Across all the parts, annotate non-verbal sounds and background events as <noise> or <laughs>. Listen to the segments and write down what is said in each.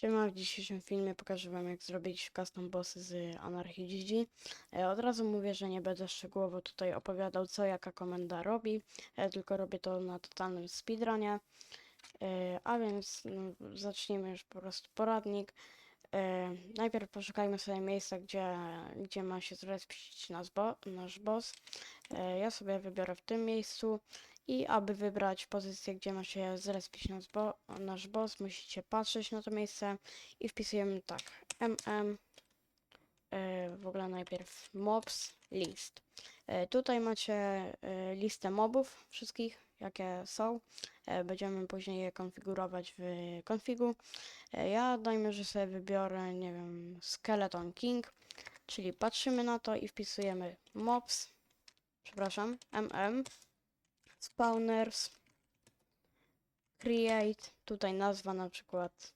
Siema, w dzisiejszym filmie pokażę wam jak zrobić custom bossy z Anarchy GG. E, Od razu mówię, że nie będę szczegółowo tutaj opowiadał co jaka komenda robi, e, tylko robię to na totalnym speedrunie. E, A więc no, zacznijmy już po prostu poradnik. Najpierw poszukajmy sobie miejsca, gdzie, gdzie ma się zrespić nasz, bo, nasz boss. Ja sobie wybiorę w tym miejscu. I aby wybrać pozycję, gdzie ma się zrespić nasz, bo, nasz boss, musicie patrzeć na to miejsce i wpisujemy tak mm e, w ogóle najpierw mobs list. E, tutaj macie e, listę mobów wszystkich, jakie są. E, będziemy później je konfigurować w konfigu. E, ja dajmy, że sobie wybiorę, nie wiem, Skeleton King, czyli patrzymy na to i wpisujemy mobs, przepraszam, mm spawners, create, tutaj nazwa na przykład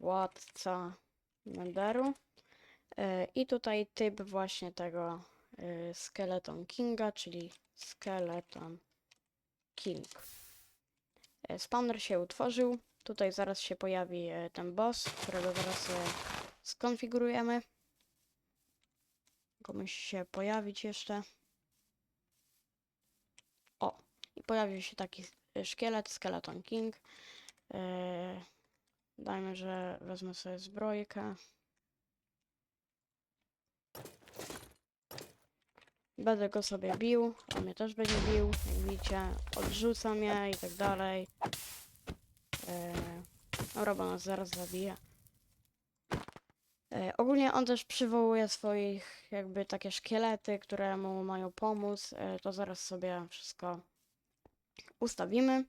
władca Nenderu E, i tutaj typ właśnie tego e, Skeleton Kinga, czyli Skeleton King. E, Spawner się utworzył, tutaj zaraz się pojawi ten boss, którego zaraz skonfigurujemy. Musi się pojawić jeszcze. O, i pojawił się taki e, szkielet, Skeleton King. E, dajmy, że wezmę sobie zbrojkę. Będę go sobie bił, on mnie też będzie bił, jak widzicie, odrzuca mnie i tak dalej. E, dobra, bo nas zaraz zabije. E, ogólnie on też przywołuje swoich jakby takie szkielety, które mu mają pomóc. E, to zaraz sobie wszystko ustawimy.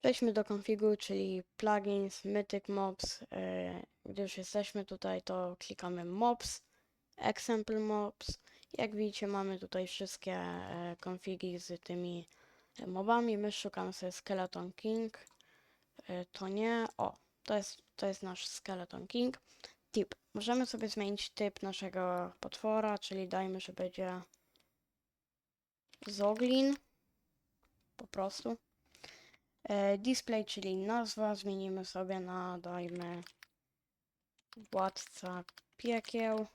Przejdźmy do konfigu, czyli plugins, mythic mobs. E, gdy już jesteśmy tutaj, to klikamy mobs, example mobs. Jak widzicie, mamy tutaj wszystkie e, konfigi z tymi e, mobami. My szukamy sobie Skeleton King. To nie. O, to jest, to jest nasz Skeleton King. Tip. Możemy sobie zmienić typ naszego potwora, czyli dajmy, że będzie Zoglin. Po prostu. E, display, czyli nazwa, zmienimy sobie na, dajmy, władca piekieł.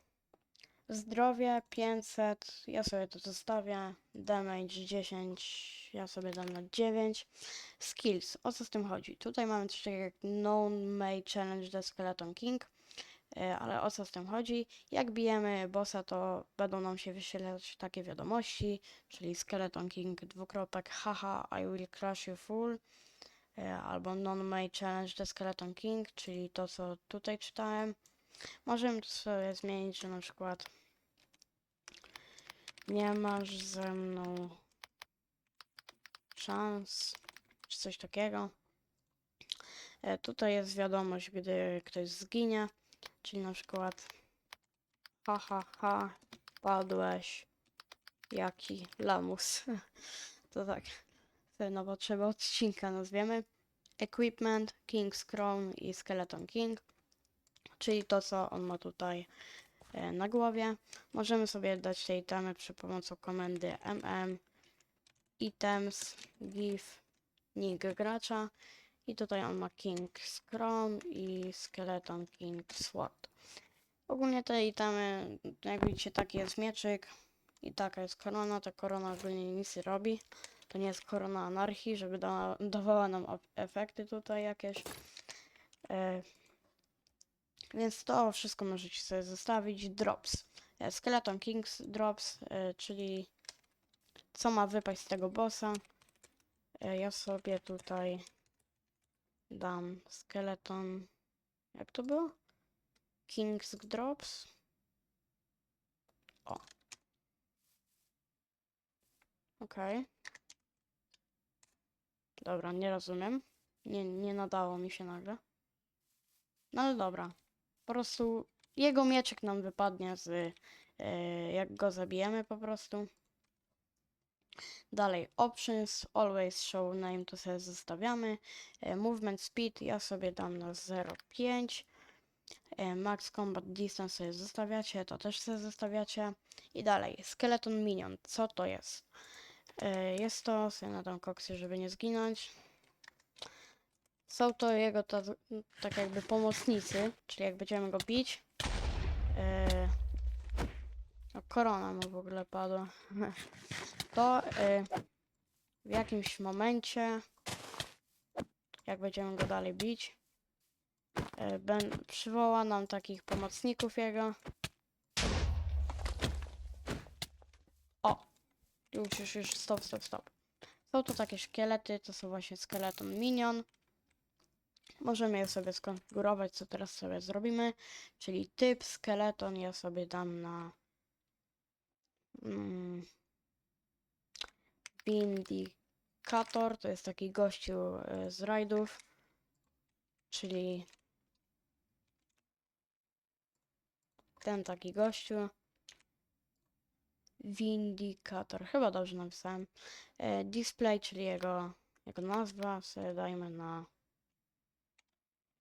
Zdrowie 500, ja sobie to zostawię. Damage 10, ja sobie dam na 9. Skills, o co z tym chodzi? Tutaj mamy coś takiego jak Known May Challenge the Skeleton King. E, Ale o co z tym chodzi? Jak bijemy bossa, to będą nam się wyświetlać takie wiadomości, czyli Skeleton King dwukropek haha I will crush you full e, albo Non-May Challenge the Skeleton King, czyli to co tutaj czytałem. Możemy to sobie zmienić, że na przykład nie masz ze mną szans, czy coś takiego. E, tutaj jest wiadomość, gdy ktoś zginie, czyli na przykład ha ha ha, padłeś, jaki lamus. <laughs> to tak, sobie na potrzeby odcinka nazwiemy. Equipment, King's Crown i Skeleton King czyli to, co on ma tutaj e, na głowie. Możemy sobie dać te itemy przy pomocą komendy mm items give nick gracza i tutaj on ma King's Crown i Skeleton King Sword. Ogólnie te itemy, jak widzicie, taki jest mieczyk i taka jest korona. Ta korona ogólnie nic nie robi. To nie jest korona anarchii, żeby da, dawała nam efekty tutaj jakieś. E, więc to wszystko możecie sobie zostawić. Drops. E, Skeleton Kings Drops, e, czyli co ma wypaść z tego bossa. E, Ja sobie tutaj dam Skeleton. Jak to było? Kings Drops. O. Okej. Dobra, nie rozumiem. Nie, nie nadało mi się nagle. No ale dobra. Po prostu jego mieczek nam wypadnie z e, jak go zabijemy po prostu. Dalej, options, always show name, to sobie zostawiamy. E, movement speed, ja sobie dam na 0,5. E, max combat distance sobie zostawiacie, to też sobie zostawiacie. I dalej, skeleton minion, co to jest? E, jest to, sobie nadam koksy, żeby nie zginąć. Są to jego ta, tak jakby pomocnicy, czyli jak będziemy go bić. Korona mu w ogóle padła. To yy, w jakimś momencie, jak będziemy go dalej bić, yy, ben, przywoła nam takich pomocników jego. O! Już, już, już, stop, stop, stop. Są tu takie szkielety, to są właśnie skeleton minion. Możemy je sobie skonfigurować, co teraz sobie zrobimy. Czyli typ skeleton ja sobie dam na mm, Vindicator, to jest taki gościu e, z rajdów, czyli ten taki gościu. Vindicator, chyba dobrze napisałem. E, display, czyli jego, jego nazwa, sobie dajmy na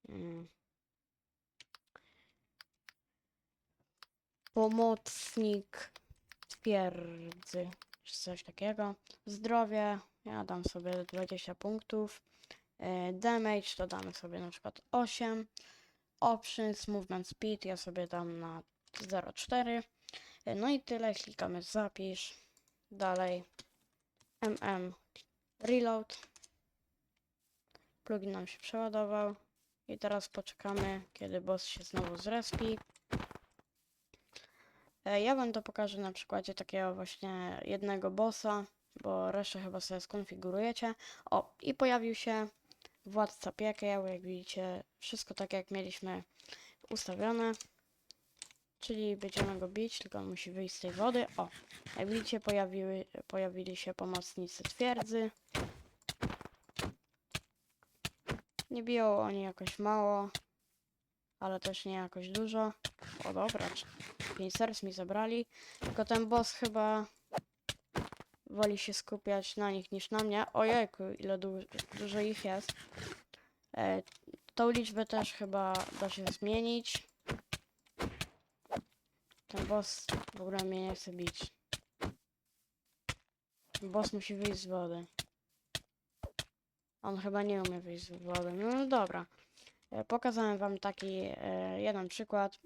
mm, pomocnik twierdzy, czy coś takiego. Zdrowie, ja dam sobie 20 punktów. E, damage to damy sobie na przykład 8. Options, movement speed ja sobie dam na 0,4. E, No i tyle, klikamy zapisz. Dalej mm reload. Plugin nam się przeładował. I teraz poczekamy, kiedy boss się znowu zrespi. E, Ja wam to pokażę na przykładzie takiego właśnie jednego bossa, bo resztę chyba sobie skonfigurujecie. O, i pojawił się władca piekieł, jak widzicie, wszystko tak jak mieliśmy ustawione. Czyli będziemy go bić, tylko on musi wyjść z tej wody. O, jak widzicie pojawiły, pojawili się pomocnicy twierdzy. Nie biją oni jakoś mało, ale też nie jakoś dużo. O dobra, 5 serc mi zabrali. Tylko ten boss chyba woli się skupiać na nich niż na mnie. Ojejku, ile du dużo ich jest. E, tą liczbę też chyba da się zmienić. Ten boss w ogóle mnie nie chce bić. Boss musi wyjść z wody. On chyba nie umie wyjść z wody. No dobra. E, Pokazałem wam taki e, jeden przykład.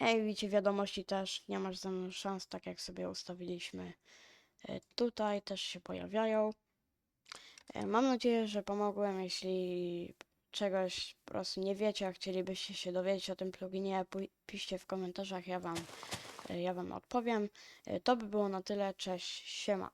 Jak widzicie wiadomości też nie masz ze mną szans, tak jak sobie ustawiliśmy. E, Tutaj też się pojawiają. Mam nadzieję, że pomogłem. Jeśli czegoś po prostu nie wiecie, a chcielibyście się dowiedzieć o tym pluginie, piszcie w komentarzach, ja wam, ja wam odpowiem. To by było na tyle. Cześć, siema.